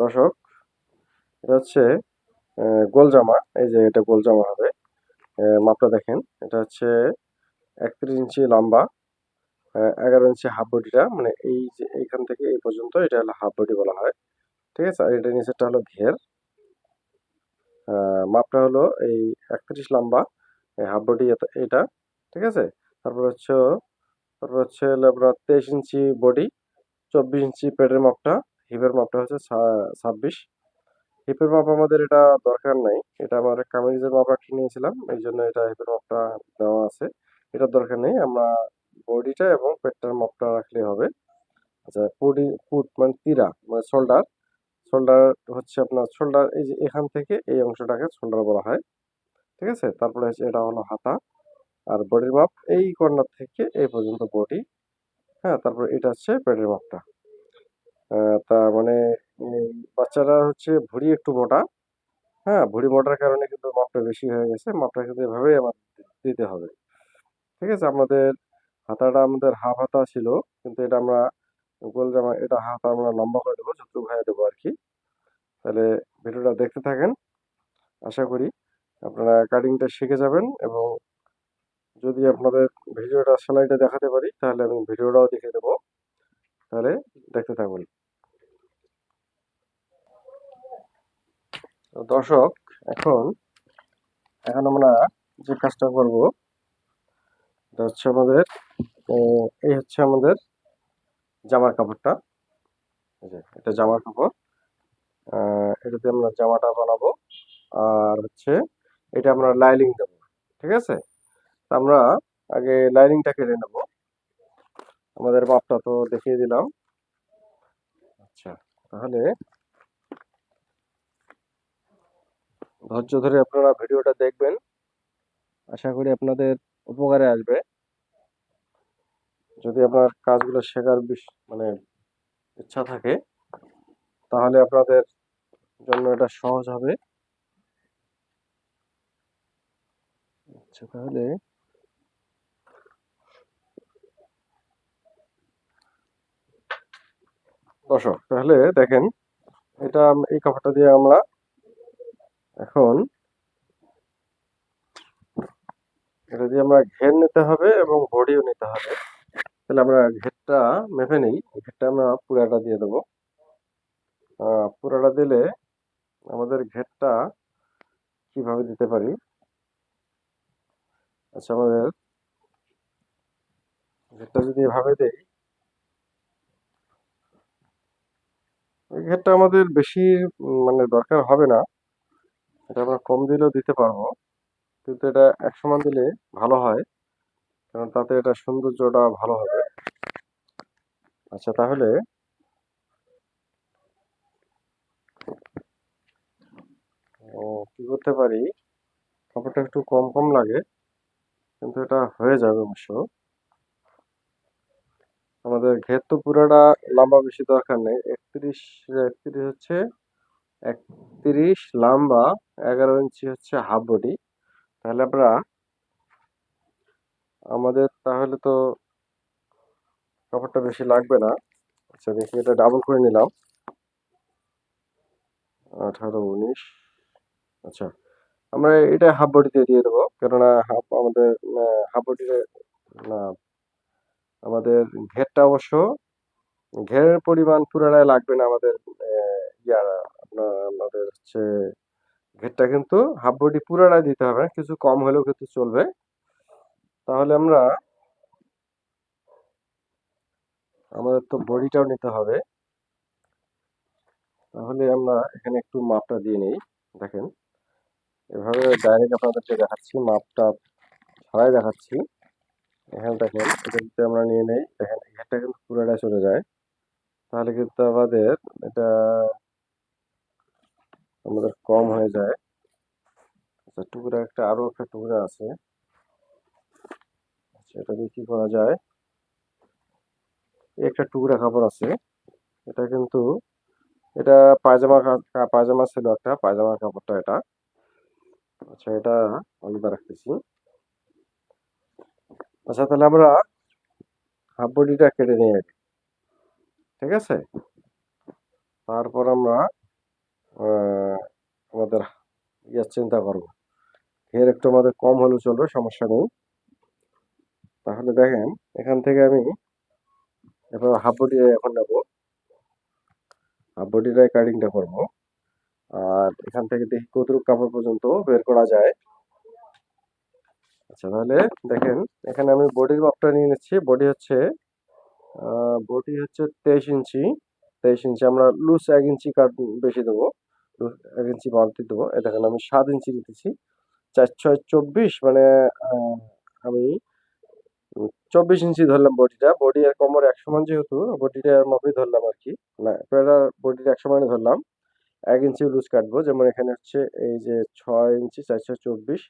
দর্শক, এটা হচ্ছে গোল জামা এই যে এটা গোল জামা হবে মাপটা দেখেন। এটা হচ্ছে একত্রিশ ইঞ্চি লম্বা এগারো ইঞ্চি হাফ বডিটা। মানে এই যে এইখান থেকে এই পর্যন্ত এটা হলো হাফ বডি বলা হয়। ঠিক আছে? আর এটা নিচেরটা হলো ঘের। মাপটা হলো এই একত্রিশ লম্বা, এই হাফ বডি এটা। ঠিক আছে? তারপর হচ্ছে তারপর হচ্ছে আপনার তেইশ ইঞ্চি বডি, চব্বিশ ইঞ্চি পেটের মাপটা। হিপের মাপটা হচ্ছে ছাব্বিশ। হিপের মাপ আমাদের এটা দরকার নাই। এটা আমার কামিজের মাপ একটা নিয়েছিলাম, এই জন্য এটা হিপের মাপটা দেওয়া আছে। এটার দরকার নেই, আমরা বডিটা এবং পেটটার মাপটা রাখলেই হবে। আচ্ছা পুডি ফুট মানে তীরা মানে শোল্ডার। শোল্ডার হচ্ছে আপনার শোল্ডার, এই যে এখান থেকে এই অংশটাকে শোল্ডার বলা হয়। ঠিক আছে? তারপরে হচ্ছে এটা হলো হাতা আর বডির মাপ এই কর্নার থেকে এই পর্যন্ত বডি। হ্যাঁ তারপর এটা হচ্ছে পেটের মাপটা। তা মানে বাচ্চারা হচ্ছে ভুঁড়ি একটু মোটা। হ্যাঁ ভুঁড়ি মোটার কারণে কিন্তু মাপটা বেশি হয়ে গেছে। মাপটা কিন্তু এভাবেই আমার দিতে হবে। ঠিক আছে, আমাদের হাতাটা আমাদের হাফ হাতা ছিল, কিন্তু এটা আমরা গোল জামা, এটা হাতা আমরা লম্বা করে দেবো, যতটুকু হয়ে দেবো আর কি। তাহলে ভিডিওটা দেখতে থাকেন, আশা করি আপনারা কাটিংটা শিখে যাবেন এবং যদি আপনাদের ভিডিওটা সেলাইটা দেখাতে পারি, তাহলে আমি ভিডিওটাও দেখে দেবো। তাহলে দেখতে থাকুন। তো দর্শক, এখন এখন আমরা যে কাজটা করব হচ্ছে আমাদের এই হচ্ছে আমাদের জামার কাপড়টা। এটা জামার কাপড়। এটাতে আমরা জামাটা বানাবো, আর হচ্ছে এটা আমরা লাইনিং দেবো, ঠিক আছে? আমরা আগে লাইনিংটা কেটে নেব। আমাদের মাপটা তো দেখিয়ে দিলাম। আচ্ছা তাহলে ধৈর্য ধরে আপনারা ভিডিওটা দেখবেন। আশা করি আপনাদের উপকারে আসবে। যদি আপনার কাজগুলো শেখার মানে ইচ্ছা থাকে, তাহলে আপনাদের জন্য এটা সহজ হবে। আচ্ছা তাহলে দর্শক, তাহলে দেখেন, এটা এই কাপড়টা দিয়ে আমরা এখন এটা দিয়ে আমরা ঘের নিতে হবে এবং বডিও নিতে হবে। তাহলে আমরা ঘেরটা মেপে নিই ঘেরটা আমরা পুরাটা দিয়ে দেবো। পুরাটা দিলে আমাদের ঘেরটা কীভাবে দিতে পারি? আচ্ছা আমাদের ঘেরটা যদি এভাবে দেই ঘেরটা আমাদের বেশি মানে দরকার হবে না। এটা আমরা কম দিলেও দিতে পারব। কিন্তু এটা এক সমান দিলে ভালো হয়। কারণ তাতে এটা সৌন্দর্যটা ভালো হবে। আচ্ছা তাহলে কি করতে পারি? কাপড়টা একটু কম কম লাগে। কিন্তু এটা হয়ে যাবে অবশ্য। আমাদের ঘের তো পুরাটা লম্বা বেশি দরকার নেই। একত্রিশ একত্রিশ হচ্ছে একত্রিশ লম্বা, এগারো ইঞ্চি হচ্ছে হাফ বডি তাহলে আমরা আমাদের তাহলে তো কাপড়টা বেশি লাগবে না। আচ্ছা দেখি, এটা ডাবল করে নিলাম। আঠারো, উনিশ। আচ্ছা আমরা এটা হাফ বডিতে দিয়ে দেবো। কেননা হাফ আমাদের হাফ বডিতে না, আমাদের ঘেরটা অবশ্য ঘেরের পরিমাণ পুরাটাই লাগবে না আমাদের ইয়ার আপনার আমাদের হচ্ছে ঘেরটা কিন্তু হাফ বডি পুরাটাই দিতে হবে, কিছু কম হলেও কিন্তু চলবে। তাহলে আমরা আমাদের তো বডিটাও নিতে হবে। তাহলে আমরা এখানে একটু মাপটা দিয়ে নিই, দেখেন। এভাবে ডাইরেক্ট আপনাদেরকে দেখাচ্ছি, মাপটা ছাড়াই দেখাচ্ছি। এখানে দেখেন, এটা যদি আমরা নিয়ে নেই, দেখেন ঘেরটা কিন্তু পুরোটা চলে যায়। তাহলে কিন্তু আমাদের এটা আমাদের কম হয়ে যায়। আচ্ছা টুকরা একটা, আরও একটা টুকরা আছে। আচ্ছা এটা দিয়ে কি করা যায়? একটা টুকরা কাপড় আছে। এটা কিন্তু, এটা পায়জামা পায়জামা ছিল একটা পায়জামার কাপড়টা এটা। আচ্ছা এটা আলাদা রাখতেছি। আচ্ছা তাহলে আমরা হাফ বডিটা কেটে নিয়ে ঠিক আছে? তারপর আমরা আমাদের ইয়ে চিন্তা করব। ঘের একটু আমাদের কম হলেও চলবে, সমস্যা নেই। তাহলে দেখেন, এখান থেকে আমি এবার হাফ বডি এখন নেব। হাফ বডিটাই কাটিংটা করব। আর এখান থেকে দেখি কতটুকু কাপড় পর্যন্ত বের করা যায়। আচ্ছা তাহলে দেখেন, এখানে আমি বডির মাপটা নিয়ে নিচ্ছি। বডি হচ্ছে বডি হচ্ছে তেইশ ইঞ্চি। তেইশ ইঞ্চি আমরা লুজ এক ইঞ্চি কাট বেশি দেবো। লুজ এক ইঞ্চি বাড়তি দেবো। এ দেখেন, আমি সাত ইঞ্চি নিতেছি চার, ছয়, চব্বিশ মানে আমি চব্বিশ ইঞ্চি ধরলাম বডিটা। বডি আর কোমর এক সমান যেহেতু বডিটার মাপই ধরলাম আর কি। না পেটার বডির এক সমানে ধরলাম। এক ইঞ্চি লুজ কাটবো, যেমন এখানে হচ্ছে এই যে ছয় ইঞ্চি চারশো চব্বিশ,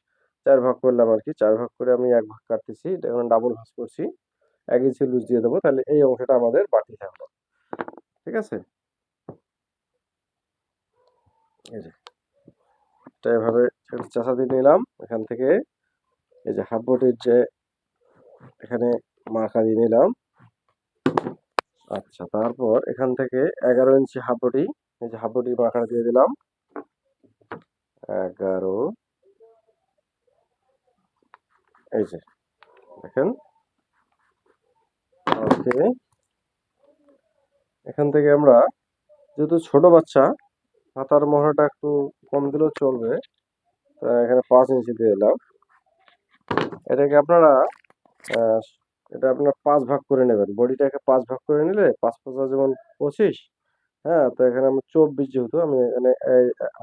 চার ভাগ করলাম আর কি। চার ভাগ করে আমি এক ভাগ কাটতেছি। এখন ডাবল ভাগ করছি। এক ইঞ্চি লুজ দিয়ে দেবো, তাহলে এই অংশটা আমাদের বাড়তি থাকল ঠিক আছে? এটা এভাবে চাষা দিয়ে নিলাম। এখান থেকে এই যে হাফ যে এখানে মার্কা দিয়ে নিলাম। আচ্ছা তারপর এখান থেকে এগারো ইঞ্চি হাফ এই যে হাফ মার্কাটা দিয়ে দিলাম। এগারো। এই যে, দেখেন। ওকে এখান থেকে আমরা যেহেতু ছোট বাচ্চা হাতার মহড়াটা একটু কম দিলেও চলবে। তা এখানে পাঁচ ইঞ্চি দিয়ে দিলাম এটাকে আপনারা এটা আপনার পাঁচ ভাগ করে নেবেন। বডিটাকে পাঁচ ভাগ করে নিলে পাঁচ পাঁচা যেমন পঁচিশ হ্যাঁ তো এখানে আমি চব্বিশ যেহেতু আমি এখানে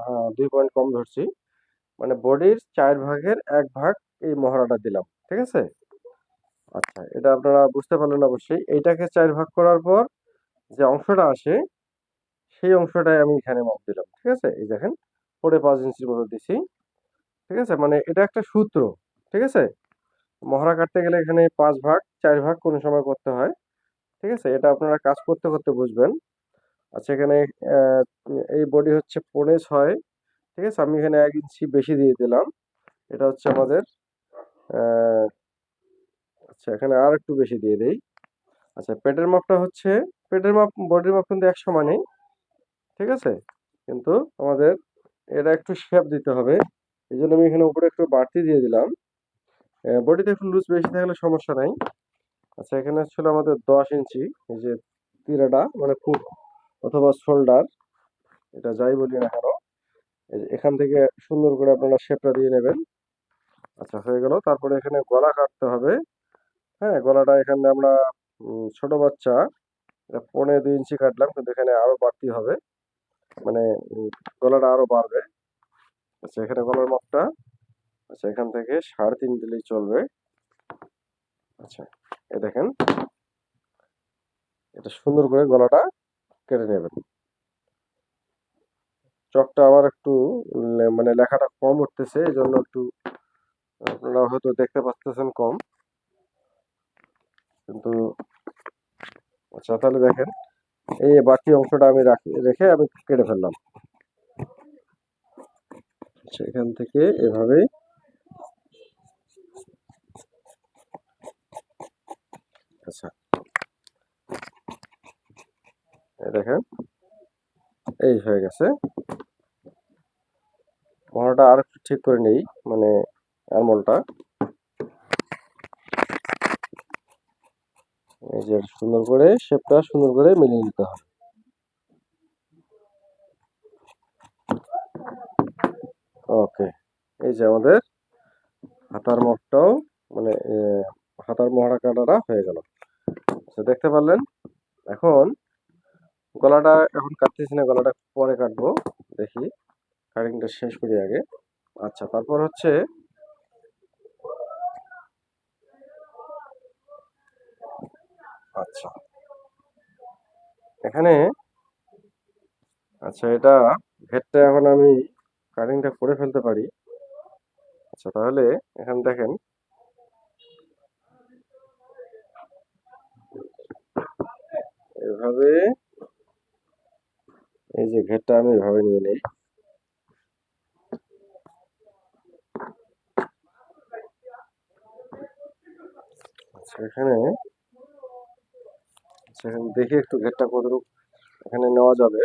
আহ, দুই পয়েন্ট কম ধরছি। মানে বডির চার ভাগের এক ভাগ এই মহড়াটা দিলাম ঠিক আছে? আচ্ছা এটা আপনারা বুঝতে পারলেন অবশ্যই। এইটাকে চার ভাগ করার পর যে অংশটা আসে সেই অংশটাই আমি এখানে মাপ দিলাম, ঠিক আছে? এই দেখেন ফোরে পাঁচ ইঞ্চির মতো দিছি, ঠিক আছে? মানে এটা একটা সূত্র, ঠিক আছে? মহড়া কাটতে গেলে এখানে পাঁচ ভাগ, চার ভাগ কোনো সময় করতে হয়, ঠিক আছে? এটা আপনারা কাজ করতে করতে বুঝবেন। আচ্ছা এখানে এই বডি হচ্ছে পৌনে ছয়, ঠিক আছে? আমি এখানে এক ইঞ্চি বেশি দিয়ে দিলাম। এটা হচ্ছে আমাদের আচ্ছা এখানে আর একটু বেশি দিয়ে দিই। আচ্ছা পেটের মাপটা হচ্ছে, পেটের মাপ বডির মাপ কিন্তু এক সমানই ঠিক আছে? কিন্তু আমাদের এটা একটু শেপ দিতে হবে। এই জন্য আমি এখানে উপরে একটু বাড়তি দিয়ে দিলাম। বডিতে একটু লুজ বেশি থাকলে সমস্যা নাই। আচ্ছা এখানে ছিল আমাদের দশ ইঞ্চি, এই যে তিরাটা মানে ফুট অথবা শোল্ডার এটা যাই বলি না কেন এখান থেকে সুন্দর করে আপনারা শেপটা দিয়ে নেবেন। আচ্ছা হয়ে গেল। তারপরে এখানে গলা কাটতে হবে। হ্যাঁ গলাটা এখানে আমরা ছোট বাচ্চা, এটা পৌনে দুই ইঞ্চি কাটলাম, কিন্তু এখানে আরও বাড়তি হবে। মানে গলাটা আরও বাড়বে। আচ্ছা এখানে গলার মাপটা। আচ্ছা এখান থেকে সাড়ে তিন দিলেই চলবে। আচ্ছা এ দেখেন। এটা সুন্দর করে গলাটা কেটে নেবেন। চকটা আবার একটু মানে লেখাটা কম উঠতেছে এই জন্য একটু, আপনারা হয়তো দেখতে পাচ্ছেন কম। কিন্তু আচ্ছা তাহলে দেখেন। এই বাকি অংশটা আমি রাখি, রেখে আমি কেটে ফেললাম। আচ্ছা এখান থেকে এভাবে। আচ্ছা। দেখেন, এই হয়ে গেছে। মহড়াটা আর ঠিক করে নেই মানে আরমোলটা এই যে সুন্দর করে শেপটা সুন্দর করে মিলিয়ে নিতে হবে। ওকে এই যে আমাদের হাতার মহটাও মানে হাতার মহড়া কাটাটা হয়ে গেল। আচ্ছা দেখতে পারলেন? এখন গলাটা, এখন কাটতেছি না, গলাটা পরে কাটবো। দেখি কাটিংটা শেষ করি আগে। আচ্ছা তারপর হচ্ছে আচ্ছা। এখানে আচ্ছা এটা ঘেরটা এখন আমি কাটিংটা করে ফেলতে পারি। আচ্ছা তাহলে এখানে দেখেন। এভাবে এই যে ঘেরটা আমি এভাবে নিয়ে নেই। আচ্ছা এখানে আচ্ছা এখানে দেখি একটু ঘেরটা কতটুকু এখানে নেওয়া যাবে।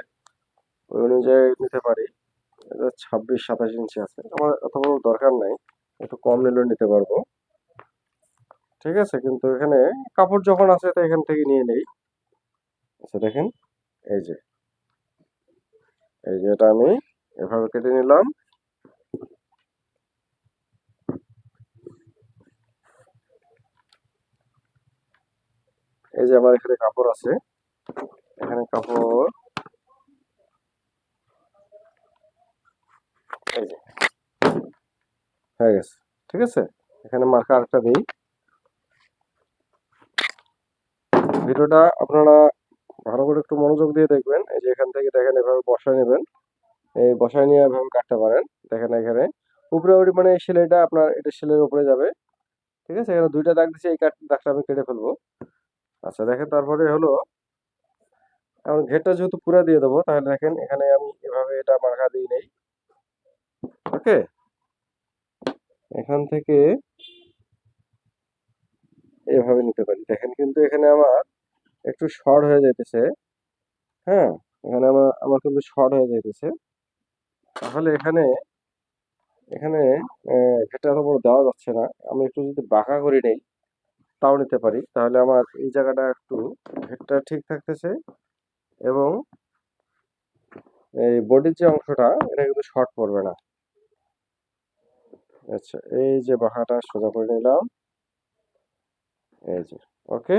ওই অনুযায়ী নিতে পারি। ছাব্বিশ, সাতাশ ইঞ্চি আছে। আমার অত বড় দরকার নাই। একটু কম নিলেও নিতে পারব। ঠিক আছে, কিন্তু এখানে কাপড় যখন আছে তো এখান থেকে নিয়ে নেই। আচ্ছা দেখেন। এই যে। এই যে এটা আমি এভাবে কেটে নিলাম। এই যে আমার এখানে কাপড় আছে। এখানে কাপড়। এই যে। হয়ে গেছে। ঠিক আছে? এখানে মার্কা আরেকটা দিই। ভিডিওটা আপনারা ভালো করে একটু মনোযোগ দিয়ে দেখবেন। এই যে এখান থেকে দেখেন, এভাবে বসায় নেবেন। এই বসায় নিয়ে এভাবে কাটতে পারেন। দেখেন এখানে। উপরে উপরে মানে এই সেলাইটা আপনার, এটা সেলের উপরে যাবে। ঠিক আছে? এখানে দুইটা দাগ দিচ্ছে এই দাগটা আমি কেটে ফেলব। আচ্ছা দেখেন তারপরে হলো, এখন ঘেরটা যেহেতু পুরা দিয়ে দেবো, তাহলে দেখেন এখানে আমি এভাবে এটা মার্কা দিই নেই। ওকে? এখান থেকে এভাবে নিতে পারি। দেখেন কিন্তু এখানে আমার একটু শর্ট হয়ে যাইতেছে। হ্যাঁ এখানে আমার আমার কিন্তু শর্ট হয়ে যাইতেছে। তাহলে এখানে এখানে ঘেরটা এত বড় দেওয়া যাচ্ছে না। আমি একটু যদি বাঁকা করে নেই তাও নিতে পারি। তাহলে আমার এই জায়গাটা একটু ঘেরটা ঠিক থাকতেছে এবং এই বডির যে অংশটা, এটা কিন্তু শর্ট পড়বে না। আচ্ছা এই যে বাঁকাটা সোজা করে নিলাম। এই যে ওকে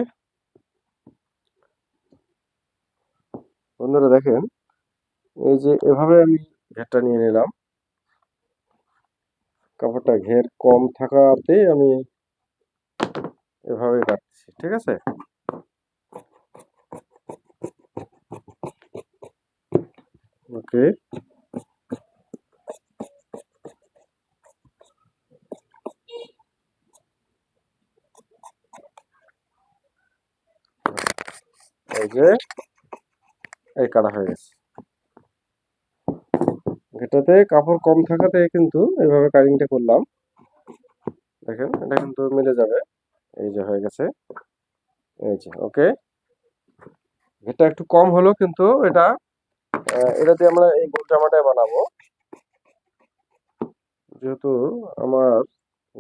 বন্ধুরা দেখেন, এই যে এভাবে আমি ঘেরটা নিয়ে নিলাম। কাপড়টা ঘের কম থাকাতে আমি এভাবে কাটছি, ঠিক আছে? ওকে এই যে, এই কাটা হয়ে গেছে। এটাতে কাপড় কম থাকাতে কিন্তু এইভাবে কাটিংটা করলাম। দেখেন, এটা কিন্তু মিলে যাবে। এই যে হয়ে গেছে। এই যে ওকে এটা একটু কম হলো কিন্তু এটা। আহ, এটা দিয়ে আমরা এই গোল জামাটাই বানাবো। যেহেতু আমার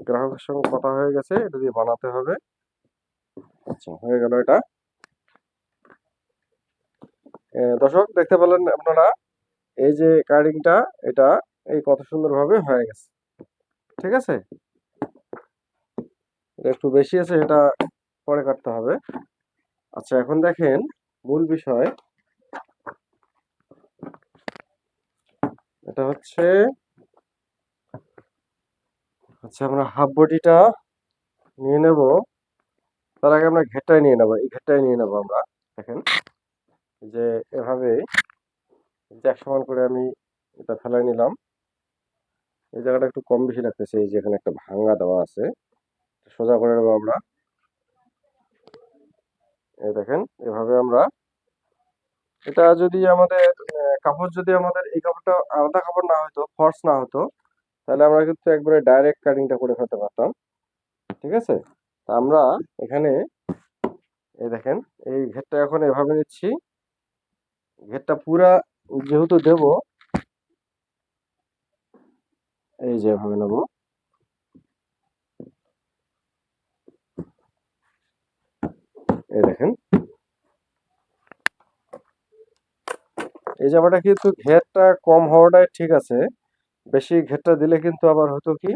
গ্রাহকের সঙ্গে কথা হয়ে গেছে এটা দিয়ে বানাতে হবে। আচ্ছা হয়ে গেল এটা। দর্শক দেখতে পেলেন আপনারা এই যে কাটিংটা এটা এই কত সুন্দরভাবে হয়ে গেছে। ঠিক আছে? একটু বেশি আছে, এটা পরে কাটতে হবে। আচ্ছা এখন দেখেন মূল বিষয়। এটা হচ্ছে আচ্ছা আমরা হাফ বডিটা নিয়ে নেব। তার আগে আমরা ঘেরটাই নিয়ে নেব, এই ঘেরটাই নিয়ে নেব আমরা, দেখেন। যে এভাবে এক সমান করে আমি এটা ফেলাই নিলাম। এই জায়গাটা একটু কম বেশি লাগতেছে, এই যে এখানে একটা ভাঙ্গা দেওয়া আছে। সোজা করে নেব আমরা। এই দেখেন, এভাবে আমরা এটা যদি আমাদের কাপড় যদি আমাদের এই কাপড়টা আলাদা কাপড় না হতো ফর্স না হতো, তাহলে আমরা কিন্তু একবারে ডাইরেক্ট কাটিংটা করে ফেলতে পারতাম। ঠিক আছে? তা আমরা এখানে, এই দেখেন, এই ঘেরটা এখন এভাবে নিচ্ছি। ঘেরটা পুরা যেহেতু দেব, এই যে এভাবে নেব এই দেখেন। এই জামাটা কিন্তু ঘেরটা কম হওয়াটাই ঠিক আছে। বেশি ঘেরটা দিলে কিন্তু আবার হয়তো কি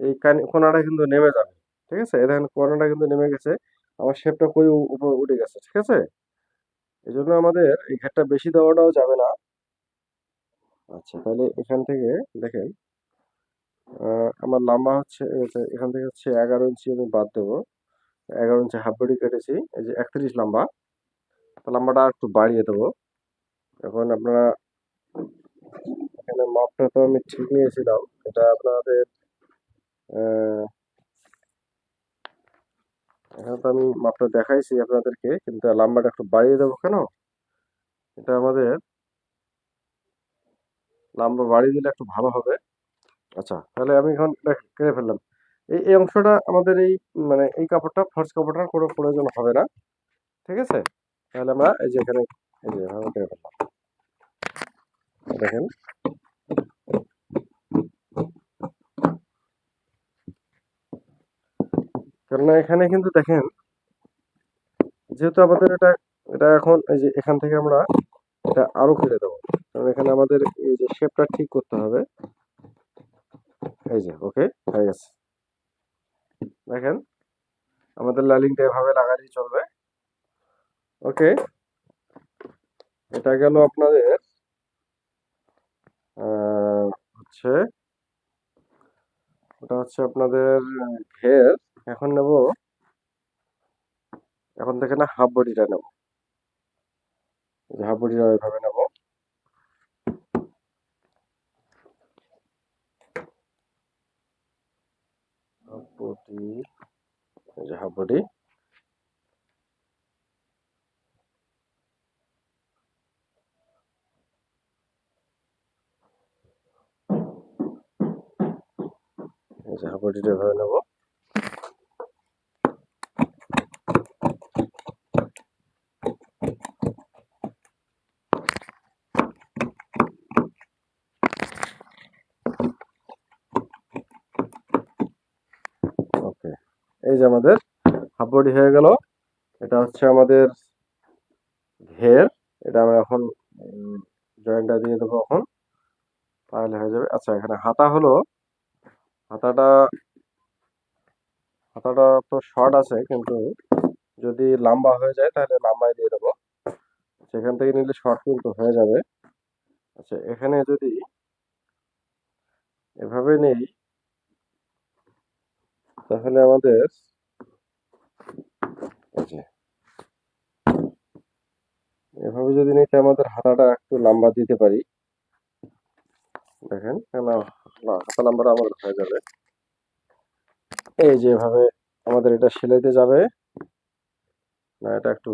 এই কানি কোনাটা কিন্তু নেমে যাবে। ঠিক আছে? এই দেখেন কোনাটা কিন্তু নেমে গেছে। আমার শেপটা কই উপরে উঠে গেছে। ঠিক আছে? এই জন্য আমাদের এই ঘেরটা বেশি দেওয়াটাও যাবে না। আচ্ছা তাহলে এখান থেকে দেখেন আমার লম্বা হচ্ছে এখান থেকে হচ্ছে এগারো ইঞ্চি আমি বাদ দেবো। এগারো ইঞ্চি হাফ বডি কেটেছি, এই যে একত্রিশ লম্বা। তো লম্বাটা একটু বাড়িয়ে দেবো। এখন আপনারা এখানে মাপটা তো আমি ঠিক নিয়েছিলাম। এটা আপনাদের এখানে তো আমি মাপটা দেখাইছি আপনাদেরকে, কিন্তু লম্বাটা একটু বাড়িয়ে দেবো কেন? এটা আমাদের লম্বা বাড়িয়ে দিলে একটু ভালো হবে। আচ্ছা তাহলে আমি এখন কেটে ফেললাম। এই এই অংশটা আমাদের এই মানে এই কাপড়টা ফর্স কাপড়টার কোনো প্রয়োজন হবে না। ঠিক আছে? তাহলে আমরা এই যে এখানে, এই যে এভাবে কেটে দেখেন। কেননা এখানে কিন্তু দেখেন, যেহেতু আমাদের এটা এটা এখন এই যে এখান থেকে আমরা এটা আরও কেটে দেবো। কারণ এখানে আমাদের এই যে শেপটা ঠিক করতে হবে। এই যে ওকে হয়ে গেছে। দেখেন, আমাদের লাইলিংটা এভাবে লাগালেই চলবে। ওকে, এটা গেল আপনাদের হচ্ছে, ওটা হচ্ছে আপনাদের ঘের এখন নেব, এখন থেকে না হাফ বডিটা নেব। হাফ বডিটা এভাবে নেব হাফ বডি এই যে হাফ বডি এভাবে নেব। ওকে, এই যে আমাদের হাফ বডি হয়ে গেল। এটা হচ্ছে আমাদের ঘের। এটা আমরা এখন জয়েন্টটা দিয়ে দেবো এখন। তাহলে হয়ে যাবে। আচ্ছা এখানে হাতা হলো। হাতাটা হাতাটা তো শর্ট আছে, কিন্তু যদি লম্বা হয়ে যায় তাহলে লম্বায় দিয়ে দেবো। সেখান থেকে নিলে শর্ট কিন্তু হয়ে যাবে। আচ্ছা এখানে যদি এভাবে নেই, তাহলে আমাদের এভাবে যদি নিতে আমাদের হাতাটা একটু লম্বা দিতে পারি। দেখেন, কেন হাতা লম্বাটা আমাদের হয়ে যাবে। এই যে এভাবে আমাদের এটা সেলাইতে যাবে। না, এটা একটু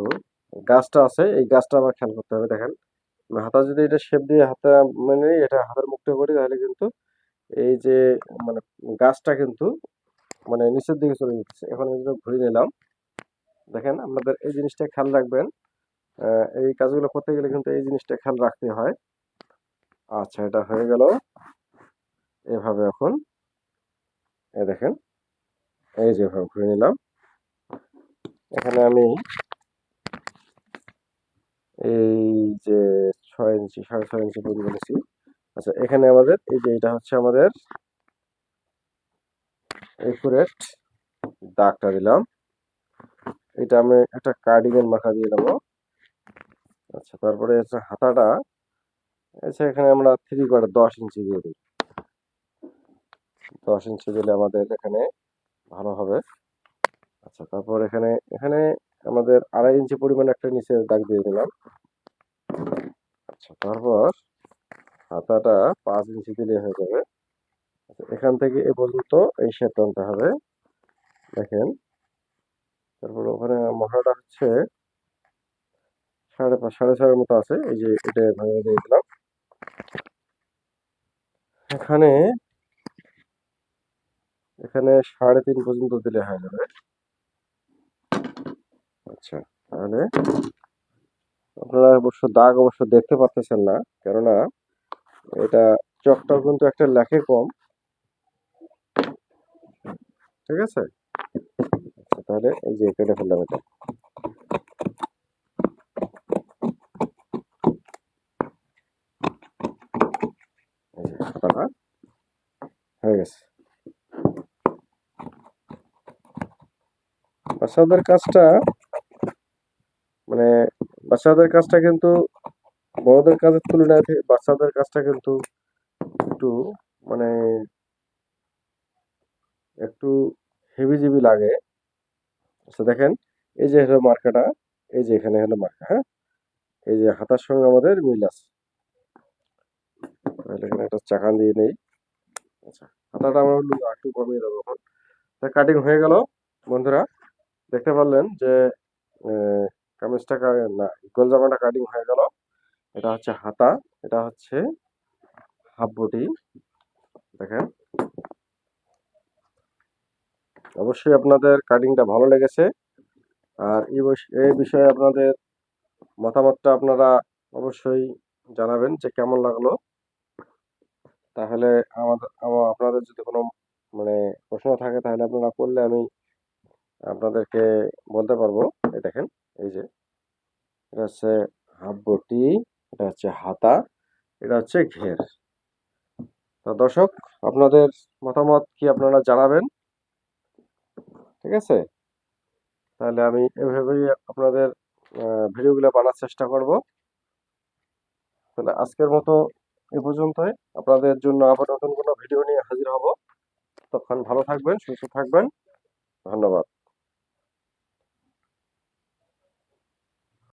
গাছটা আছে, এই গাছটা আবার খেয়াল করতে হবে, দেখেন। হাতা যদি এটা শেপ দিয়ে হাতা মানে এটা হাতের মুখটা করি, তাহলে কিন্তু এই যে মানে গাছটা কিন্তু মানে নিচের দিকে চলে যাচ্ছে। এখন এগুলো ঘুরে নিলাম। দেখেন আপনাদের এই জিনিসটা খেয়াল রাখবেন। এই কাজগুলো করতে গেলে কিন্তু এই জিনিসটা খেয়াল রাখতে হয়। আচ্ছা এটা হয়ে গেল। এভাবে এখন এ দেখেন। এই যে এভাবে ঘুরে নিলাম। এখানে আমি এই যে ছয় ইঞ্চি, সাড়ে ছয় ইঞ্চি বুন বলেছি আচ্ছা এখানে আমাদের, এই যে এটা হচ্ছে আমাদের একুরেট দাগটা দিলাম। এটা আমি একটা কার্ডিগান মাখা দিয়ে নেব। আচ্ছা তারপরে হচ্ছে হাতাটা আচ্ছা এখানে আমরা থ্রি কোয়ার্টার দশ ইঞ্চি দিয়ে দিই। দশ ইঞ্চি দিলে আমাদের এখানে ভালো হবে। আচ্ছা তারপর এখানে এখানে আমাদের আড়াই ইঞ্চি পরিমাণ একটা নিচে দাগ দিয়ে দিলাম। আচ্ছা তারপর হাতাটা পাঁচ ইঞ্চি দিলে হয়ে যাবে। আচ্ছা এখান থেকে এ পর্যন্ত এই শেপ টানতে হবে। দেখেন, তারপর ওখানে মশলাটা হচ্ছে সাড়ে পাঁচ সাড়ে ছয়ের মতো আছে। এই যে এটা ভেঙে দিয়ে দিলাম। এখানে এখানে সাড়ে তিন পর্যন্ত দিলে হয়ে যাবে আচ্ছা তাহলে আপনারা অবশ্য দাগ অবশ্য দেখতে পাচ্ছেন না, কেননা এটা চকটাও কিন্তু একটা লেখে কম। ঠিক আছে? আচ্ছা তাহলে এই যে কেটে ফেললাম এটা। এই হয়ে গেছে। বাচ্চাদের কাজটা মানে বাচ্চাদের কাজটা কিন্তু বড়দের কাজের তুলনায় বাচ্চাদের কাজটা কিন্তু একটু মানে একটু হেভি জিবি লাগে। আচ্ছা দেখেন, এই যে হলো মার্কাটা, এই যে এখানে হলো মার্কা হ্যাঁ? এই যে হাতার সঙ্গে আমাদের মিল আছে। তাহলে এখানে একটা চাকান দিয়ে নেই। আচ্ছা হাতাটা আমরা একটু কমিয়ে দেবো এখন। তা কাটিং হয়ে গেল, বন্ধুরা। দেখতে পারলেন যে কামিজটা না, গোল জামাটা কাটিং হয়ে গেল। এটা হচ্ছে হাতা, এটা হচ্ছে হাফ বটি। দেখেন। অবশ্যই আপনাদের কাটিংটা ভালো লেগেছে। আর এই বিষয়ে আপনাদের মতামতটা আপনারা অবশ্যই জানাবেন যে কেমন লাগল। তাহলে আমাদের আপনাদের যদি কোনো মানে প্রশ্ন থাকে তাহলে আপনারা করলে আমি আপনাদেরকে বলতে পারব, এই দেখেন, এই যে, এটা হচ্ছে হাফ বটি, এটা হচ্ছে হাতা, এটা হচ্ছে ঘের। তো দর্শক, আপনাদের মতামত কি আপনারা জানাবেন? ঠিক আছে? তাহলে আমি এভাবেই আপনাদের ভিডিওগুলো বানার চেষ্টা করব। তাহলে আজকের মতো এ পর্যন্তই। আপনাদের জন্য আবার নতুন কোনো ভিডিও নিয়ে হাজির হব। তখন ভালো থাকবেন, সুস্থ থাকবেন। ধন্যবাদ।